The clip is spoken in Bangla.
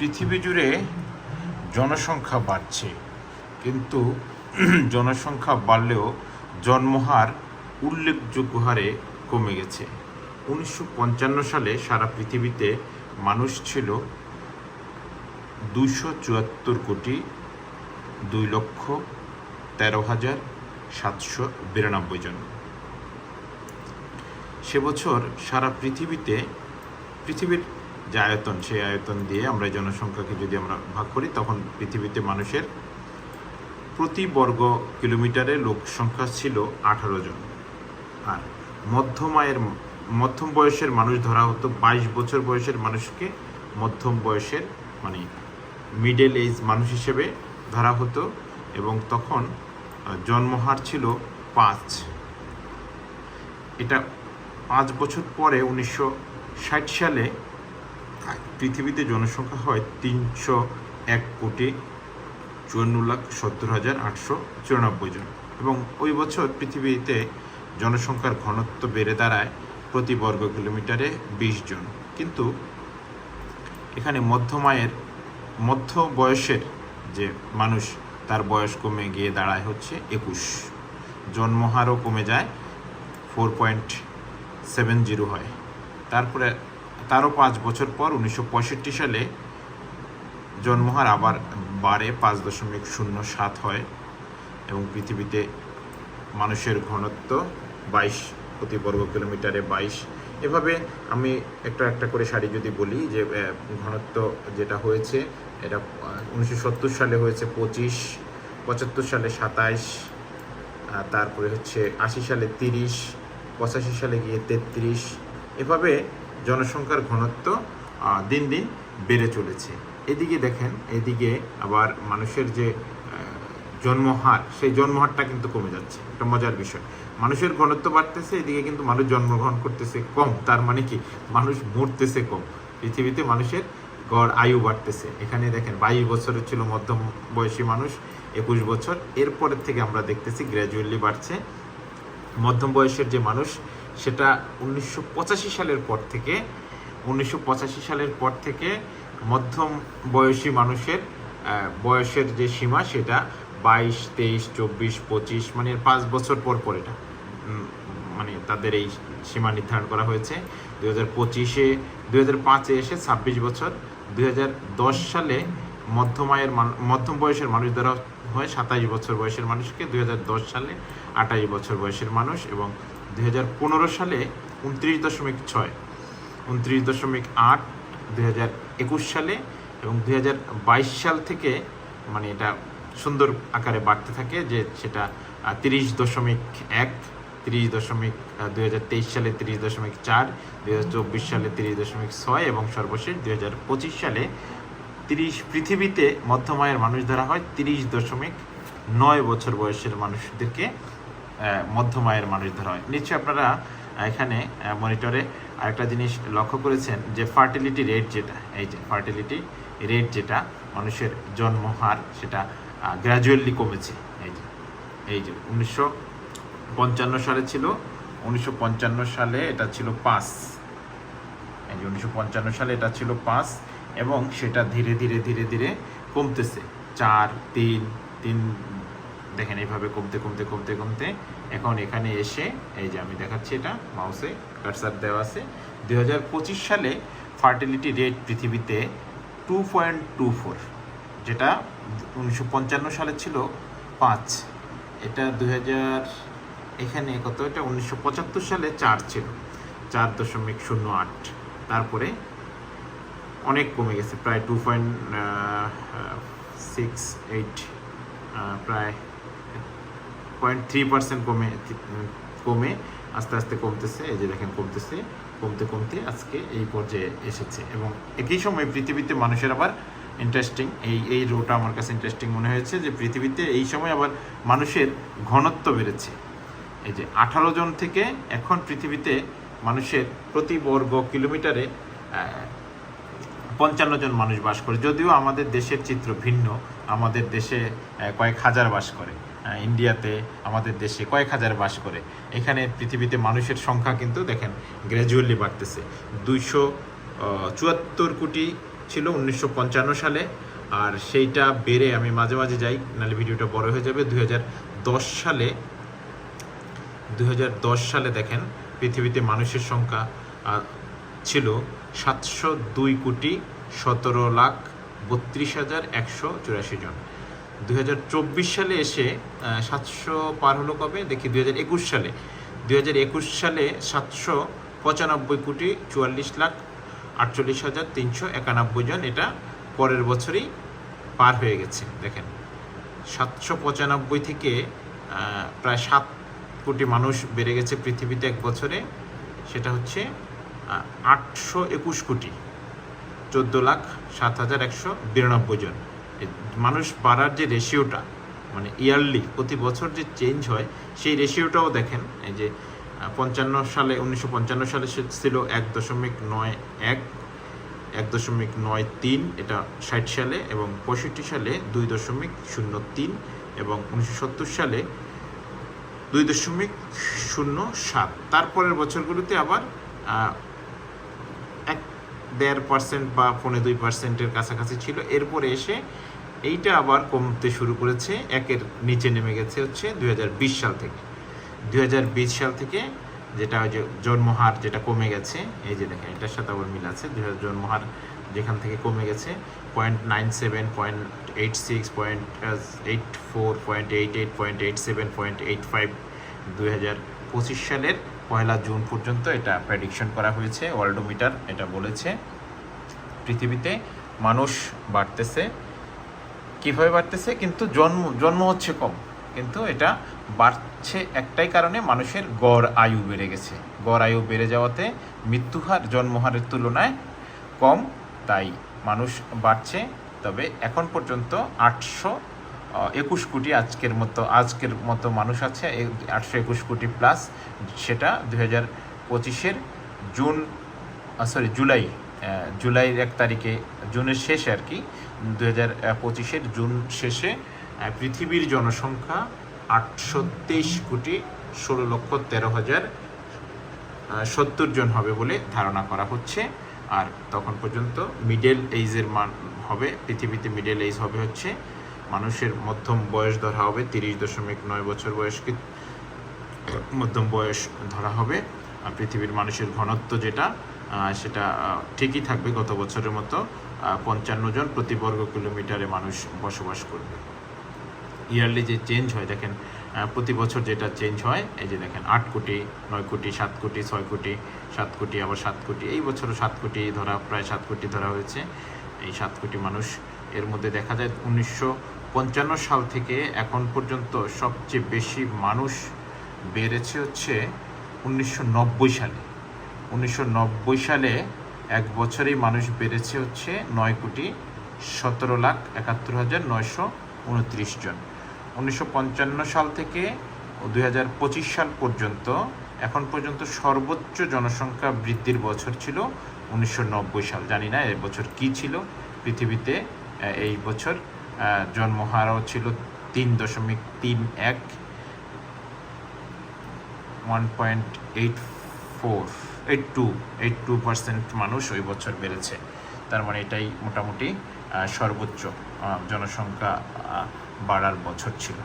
পৃথিবী জুড়ে জনসংখ্যা বাড়ছে। কিন্তু জনসংখ্যা বাড়লেও জন্মহার উল্লেখযোগ্য হারে কমে গেছে। উনিশশো পঞ্চান্ন সালে সারা পৃথিবীতে মানুষ ছিল দুশো চুয়াত্তর কোটি দুই লক্ষ তেরো হাজার সাতশো বিরানব্বই জন। সে বছর সারা পৃথিবীতে, পৃথিবীর যে আয়তন, সেই আয়তন দিয়ে আমরা জনসংখ্যাকে যদি আমরা ভাগ করি, তখন পৃথিবীতে মানুষের প্রতি বর্গ কিলোমিটারে লোক সংখ্যা ছিল আঠারো জন। আর মধ্যম আয়ের মধ্যম বয়সের মানুষ ধরা হতো বাইশ বছর বয়সের মানুষকে মধ্যম বয়সের মানে মিডল এজ মানুষ হিসেবে ধরা হতো এবং তখন জন্মহার ছিল পাঁচ। এটা পাঁচ বছর পরে উনিশশো ষাট সালে পৃথিবীতে জনসংখ্যা হয় তিনশো এক কোটি চুয়ান্ন লাখ সত্তর হাজার আটশো চুরানব্বই জন। এবং ওই বছর পৃথিবীতে জনসংখ্যার ঘনত্ব বেড়ে দাঁড়ায় প্রতি বর্গ কিলোমিটারে বিশ জন। কিন্তু এখানে মধ্যমায়ের, মধ্য বয়সের যে মানুষ, তার বয়স কমে গিয়ে দাঁড়ায় হচ্ছে একুশ। জন্মহারও কমে যায়, ফোর পয়েন্ট সেভেন জিরো হয়। তারপরে তারও পাঁচ বছর পর উনিশশো পঁয়ষট্টি সালে জন্মহার আবার বাড়ে পাঁচ দশমিক শূন্য সাত হয় এবং পৃথিবীতে মানুষের ঘনত্ব বাইশ প্রতি বর্গ কিলোমিটারে বাইশ। এভাবে আমি একটা একটা করে সারি যদি বলি যে ঘনত্ব যেটা হয়েছে, এটা উনিশশো সত্তর সালে হয়েছে পঁচিশ, পঁচাত্তর সালে সাতাইশ তারপরে হচ্ছে আশি সালে তিরিশ, পঁচাশি সালে গিয়ে তেত্রিশ। এভাবে জনসংখ্যার ঘনত্ব দিন দিন বেড়ে চলেছে। এদিকে দেখেন, এদিকে আবার মানুষের যে জন্মহার, সেই জন্মহারটা কিন্তু কমে যাচ্ছে। একটা মজার বিষয়। মানুষের ঘনত্ব বাড়তেছে, এদিকে কিন্তু মানুষ জন্মগ্রহণ করতেছে কম। তার মানে কি? মানুষ মরতেছে কম। পৃথিবীতে মানুষের গড়, আয়ু বাড়তেছে। এখানে দেখেন, বাইশ বছরের ছিল মধ্যম বয়সী মানুষ, একুশ বছর। এরপরের থেকে আমরা দেখতেছি গ্র্যাজুয়ালি বাড়ছে। মধ্যম বয়সের যে মানুষ সেটা উনিশশো পঁচাশি সালের পর থেকে, উনিশশো পঁচাশি সালের পর থেকে মধ্যম বয়সী মানুষের বয়সের যে সীমা সেটা বাইশ, তেইশ, চব্বিশ, পঁচিশ মানে পাঁচ বছর পর পর এটা মানে তাদের এই সীমা নির্ধারণ করা হয়েছে। দু হাজার পঁচিশে দু হাজার পাঁচে এসে ছাব্বিশ বছর, দুই হাজার দশ সালে মধ্যম আয়ের মধ্যম বয়সের মানুষ দ্বারা হয় সাতাইশ বছর বয়সের মানুষকে, দুই হাজার দশ সালে আঠাইশ বছর বয়সের মানুষ এবং দুই হাজার পনেরো সালে উনত্রিশ দশমিক ছয়, উনত্রিশ দশমিক আট, দুই হাজার একুশ সালে এবং দুই হাজার বাইশ সাল থেকে মানে এটা সুন্দর আকারে বাড়তে থাকে যে সেটা তিরিশ দশমিক এক, তিরিশ দশমিক দুই তেইশ সালে তিরিশ দশমিক চার, দুই চব্বিশ সালে তিরিশ দশমিক ছয় এবং সর্বশেষ দুই হাজার পঁচিশ সালে তিরিশ পৃথিবীতে মধ্যম আয়ের মানুষ ধরা হয় তিরিশ দশমিক নয় বছর বয়সের মানুষদেরকে। মধ্যম আয়ের মানুষ ধরা হয়। নিশ্চয়ই আপনারা এখানে মনিটরে আরেকটা জিনিস লক্ষ্য করেছেন যে ফার্টিলিটি রেট যেটা, এই যে ফার্টিলিটি রেট যেটা মানুষের জন্মহার সেটা গ্র্যাজুয়ালি কমেছে। এই যে এই যে উনিশশো পঞ্চান্ন সালে ছিল, উনিশশো পঞ্চান্ন সালে এটা ছিল পাঁচ। এই যে উনিশশো পঞ্চান্ন সালে এটা ছিল পাঁচ এবং সেটা ধীরে ধীরে ধীরে ধীরে কমতেছে। চার, তিন তিন দেখেন এইভাবে কমতে কমতে কমতে কমতে এখন এখানে এসে এই যে আমি দেখাচ্ছি এটা মাউসে কাটসার দেওয়া আছে। দুই হাজার পঁচিশ সালে ফার্টিলিটি রেট পৃথিবীতে টু পয়েন্ট টু ফোর যেটা উনিশশো পঞ্চান্ন সালে ছিল পাঁচ। এটা দুই হাজার, এখানে কত? এটা উনিশশো পঁচাত্তর সালে চার ছিল, চার দশমিক শূন্য আট। তারপরে অনেক কমে গেছে, প্রায় টু পয়েন্ট সিক্স এইট প্রায় পয়েন্ট থ্রি পার্সেন্ট কমে কমে আস্তে আস্তে কমতেছে, এই যে দেখেন কমতেছে, কমতে কমতে আজকে এই পর্যায়ে এসেছে। এবং একই সময় পৃথিবীতে মানুষের আবার ইন্টারেস্টিং এই এই রোটা আমার কাছে ইন্টারেস্টিং মনে হয়েছে যে পৃথিবীতে এই সময় আবার মানুষের ঘনত্ব বেড়েছে। এই যে আঠারো জন থেকে এখন পৃথিবীতে মানুষের প্রতি বর্গ কিলোমিটারে পঞ্চান্ন জন মানুষ বাস করে, যদিও আমাদের দেশের চিত্র ভিন্ন, আমাদের দেশে কয়েক হাজার বাস করে। ইন্ডিয়াতে আমাদের দেশে কয়েক হাজার বাস করে। এখানে পৃথিবীতে মানুষের সংখ্যা কিন্তু দেখেন গ্র্যাজুয়ালি বাড়তেছে। দুইশো চুয়াত্তর কোটি ছিল উনিশশো পঞ্চান্ন সালে, আর সেইটা বেড়ে আমি মাঝে মাঝে যাই, নাহলে ভিডিওটা বড় হয়ে যাবে। দুই সালে, দুই হাজার দশ সালে দেখেন পৃথিবীতে মানুষের সংখ্যা ছিল সাতশো দুই কোটি সতেরো লাখ বত্রিশ হাজার একশো চুরাশি জন। দু হাজার চব্বিশ সালে এসে সাতশো পার হলো কবে? দেখি দু হাজার একুশ সালে। দু হাজার একুশ সালে সাতশো পঁচানব্বই কোটি চুয়াল্লিশ লাখ আটচল্লিশ হাজার তিনশো একানব্বই জন এটা পরের বছরই পার হয়ে গেছে, দেখেন। সাতশো পঁচানব্বই থেকে প্রায় সাত কোটি মানুষ বেড়ে গেছে পৃথিবীতে এক বছরে। সেটা হচ্ছে আটশো একুশ কোটি, চোদ্দ লাখ সাত হাজার একশো বিরানব্বই জন। মানুষ বাড়ার যে রেশিওটা মানে ইয়ারলি প্রতি বছর যে চেঞ্জ হয়, সেই রেশিওটাও দেখেন। এই যে পঞ্চান্ন সালে, উনিশশো পঞ্চান্ন সালে ছিল এক দশমিক নয় এক এক দশমিক নয় তিন, এটা ষাট সালে এবং পঁয়ষট্টি সালে দুই দশমিক শূন্য তিন এবং উনিশশো সত্তর সালে দুই দশমিক শূন্য সাত। তারপরের বছরগুলোতে আবার এক দেড় পার্সেন্ট বা পৌনে দুই পার্সেন্টের কাছাকাছি ছিল। এরপরে এসে এইটা আবার কমতে শুরু করেছে, একের নিচে নেমে গেছে হচ্ছে দুই হাজার বিশ সাল থেকে। দু হাজার বিশ সাল থেকে যেটা ওই যে জন্মহার যেটা কমে গেছে, এই যে দেখেন এটার সাথে আবার মিল আছে, দুই জন্মহার যেখান থেকে কমে গেছে, point nine seven, point eight six, point eight four, point eight eight, point eight seven, point eight five, দুই হাজার পঁচিশ সালের পয়লা জুন পর্যন্ত এটা প্রেডিকশন করা হয়েছে ওয়ার্ল্ডোমিটার এটা বলেছে। পৃথিবীতে মানুষ বাড়তেছে কীভাবে বাড়তেছে? কিন্তু জন্ম জন্ম হচ্ছে কম। কিন্তু এটা বাড়ছে একটাই কারণে মানুষের গড় আয়ু বেড়ে গেছে। গড় আয়ু বেড়ে যাওয়াতে মৃত্যুহার, জন্মহারের তুলনায় কম, তাই মানুষ বাড়ছে। তবে এখন পর্যন্ত আটশো একুশ কোটি আজকের মতো আজকের মতো মানুষ আছে আটশো একুশ কোটি প্লাস সেটা দু হাজার পঁচিশের জুন সরি জুলাই জুলাইয়ের এক তারিখে, জুনের শেষে আর কি। দু হাজার পঁচিশের জুন শেষে পৃথিবীর জনসংখ্যা আটশো তেইশ কোটি ষোলো লক্ষ তেরো হাজার সত্তর জন হবে বলে ধারণা করা হচ্ছে। আর তখন পর্যন্ত মিডল এইজের মান হবে, পৃথিবীতে মিডল এইজ হবে হচ্ছে মানুষের মধ্যম বয়স ধরা হবে, তিরিশ দশমিক নয় বছর বয়সকে মধ্যম বয়স ধরা হবে। পৃথিবীর মানুষের ঘনত্ব যেটা সেটা ঠিকই থাকবে গত বছরের মতো পঞ্চান্ন জন প্রতি বর্গ কিলোমিটারে মানুষ বসবাস করবে। ইয়ারলি যে চেঞ্জ হয়, দেখেন প্রতি বছর যেটা চেঞ্জ হয়, এই যে দেখেন, আট কোটি, নয় কোটি, সাত কোটি, ছয় কোটি, সাত কোটি, আবার সাত কোটি, এই বছরও সাত কোটি ধরা, প্রায় সাত কোটি ধরা হয়েছে। এই সাত কোটি মানুষ, এর মধ্যে দেখা যায় উনিশশো পঞ্চান্ন সাল থেকে এখন পর্যন্ত সবচেয়ে বেশি মানুষ বেড়েছে হচ্ছে উনিশশো নব্বই সালে। উনিশশো নব্বই সালে এক বছরেই মানুষ বেড়েছে হচ্ছে নয় কোটি সতেরো লাখ একাত্তর হাজার নয়শো উনত্রিশ জন। উনিশশো পঞ্চান্ন সাল থেকে দুই হাজার পঁচিশ সাল পর্যন্ত, এখন পর্যন্ত সর্বোচ্চ জনসংখ্যা বৃদ্ধির বছর ছিল উনিশশো নব্বই সাল। জানি না এ বছর কি ছিল। পৃথিবীতে এই বছর জন্মহারও ছিল তিন দশমিক তিন এক one point eight four, eight two eight two percent মানুষ ওই বছর বেড়েছে। তার মানে এটাই মোটামুটি সর্বোচ্চ জনসংখ্যা বাড়ার বছর ছিল।